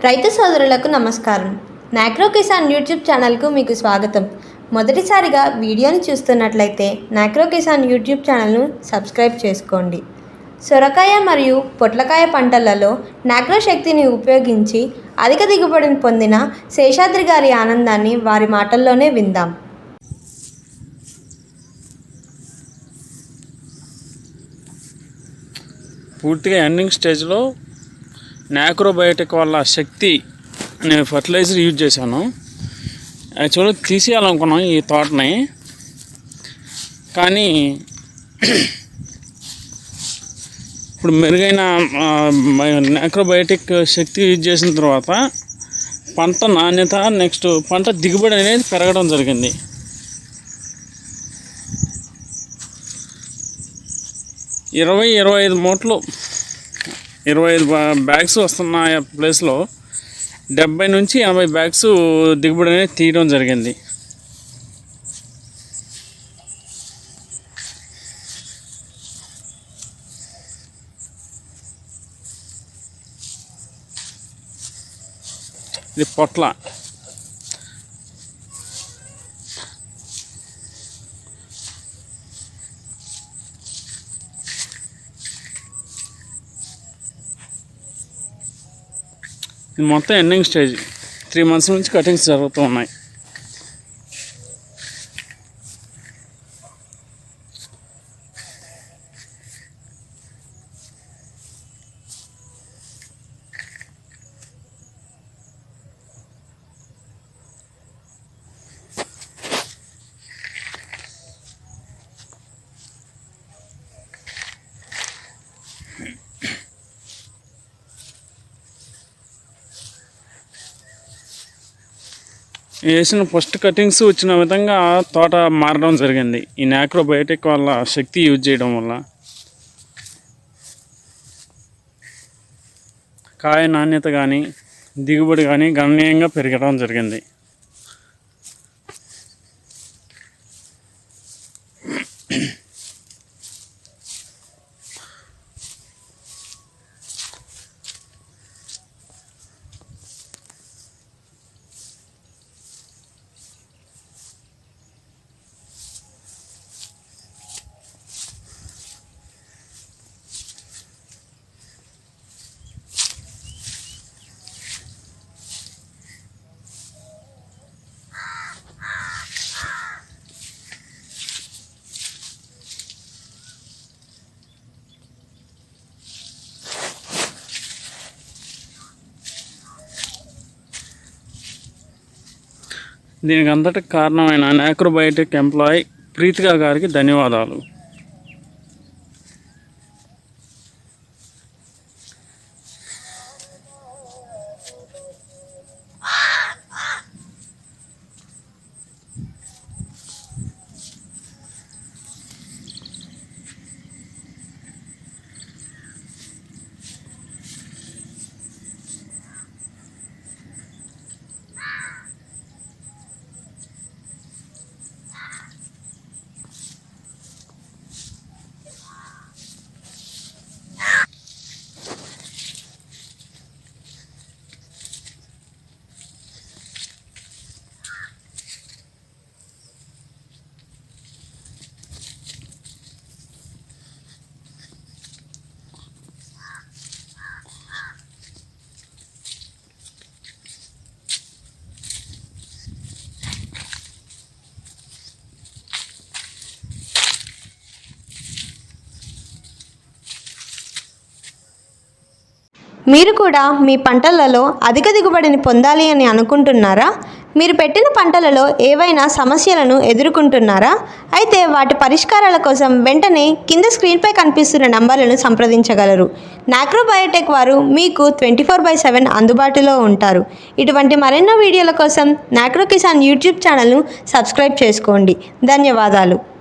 రైతు సోదరులకు నమస్కారం. నాక్రో కిసాన్ యూట్యూబ్ ఛానల్కు మీకు స్వాగతం. మొదటిసారిగా వీడియోని చూస్తున్నట్లయితే నాక్రో కిసాన్ యూట్యూబ్ ఛానల్ను సబ్స్క్రైబ్ చేసుకోండి. సొరకాయ మరియు పొట్లకాయ పంటలలో నాక్రో శక్తిని ఉపయోగించి అధిక దిగుబడిని పొందిన శేషాద్రి గారి ఆనందాన్ని వారి మాటల్లోనే విందాం. పూర్తిగా ఎండింగ్ స్టేజ్లో నాక్రోబయోటిక్ వల్ల శక్తి నేను ఫర్టిలైజర్ యూజ్ చేశాను. యాక్చువల్గా తీసేయాలనుకున్నాం ఈ తోటని. కానీ ఇప్పుడు మెరుగైన నాక్రోబయోటిక్ శక్తి యూజ్ చేసిన తర్వాత పంట నాణ్యత నెక్స్ట్ పంట దిగుబడి అనేది పెరగడం జరిగింది. ఇరవై ఇరవై ఐదు మూటలు ఇరవై ఐదు బ్యాగ్స్ వస్తున్న ప్లేస్లో డెబ్బై నుంచి ఎనభై బ్యాగ్స్ దిగుబడి అనేది తీయడం జరిగింది. ఇది పొట్ల. ఇది మొత్తం ఎండింగ్ స్టేజ్. త్రీ మంత్స్ నుంచి కటింగ్స్ జరుగుతూ ఉన్నాయి. వేసిన ఫస్ట్ కటింగ్స్ వచ్చిన విధంగా తోట మారడం జరిగింది. ఈ నాక్రోబయోటిక్ వల్ల శక్తి యూజ్ చేయడం వల్ల. కాయ నాణ్యత కానీ దిగుబడి కానీ గణనీయంగా పెరగడం జరిగింది. దీనికి అంతటికి కారణమైన నాక్రోబయోటిక్ ఎంప్లాయ్ ప్రీతిగా గారికి ధన్యవాదాలు. మీరు కూడా మీ పంటలలో అధిక దిగుబడిని పొందాలి అని అనుకుంటున్నారా? మీరు పెట్టిన పంటలలో ఏవైనా సమస్యలను ఎదుర్కొంటున్నారా? అయితే వాటి పరిష్కారాల కోసం వెంటనే కింద స్క్రీన్పై కనిపిస్తున్న నంబర్లను సంప్రదించగలరు. నాక్రోబయోటెక్ వారు మీకు ట్వంటీ ఫోర్ బై సెవెన్ అందుబాటులో ఉంటారు. ఇటువంటి మరెన్నో వీడియోల కోసం నాక్రో కిసాన్ యూట్యూబ్ ఛానల్ను సబ్స్క్రైబ్ చేసుకోండి. ధన్యవాదాలు.